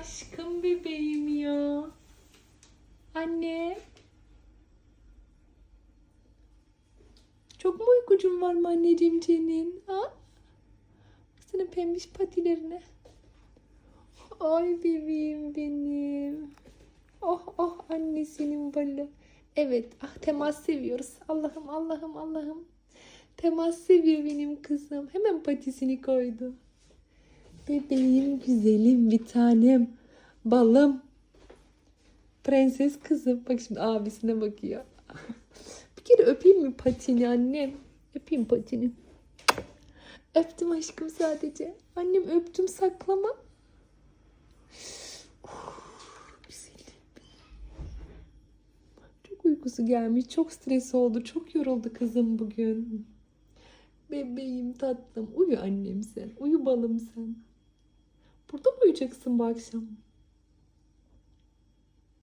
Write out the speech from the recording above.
Aşkım bebeğim ya. Anne. Çok mu uykucun var mı anneciğim senin? Ha? Baksana pembiş patilerine. Ay bebeğim benim. Oh oh annesinin balı. Evet ah temas seviyoruz. Allah'ım Allah'ım Allah'ım. Temas seviyor benim kızım. Hemen patisini koydu. Bebeğim güzelim bir tanem. Balım. Prenses kızım. Bak şimdi abisine bakıyor. bir kere öpeyim mi patini annem? Öpeyim patini. Öptüm aşkım sadece. Annem öptüm saklama. Çok uykusu gelmiş. Çok stres oldu. Çok yoruldu kızım bugün. Bebeğim tatlım. Uyu annem sen. Uyu balım sen. куточок собачся.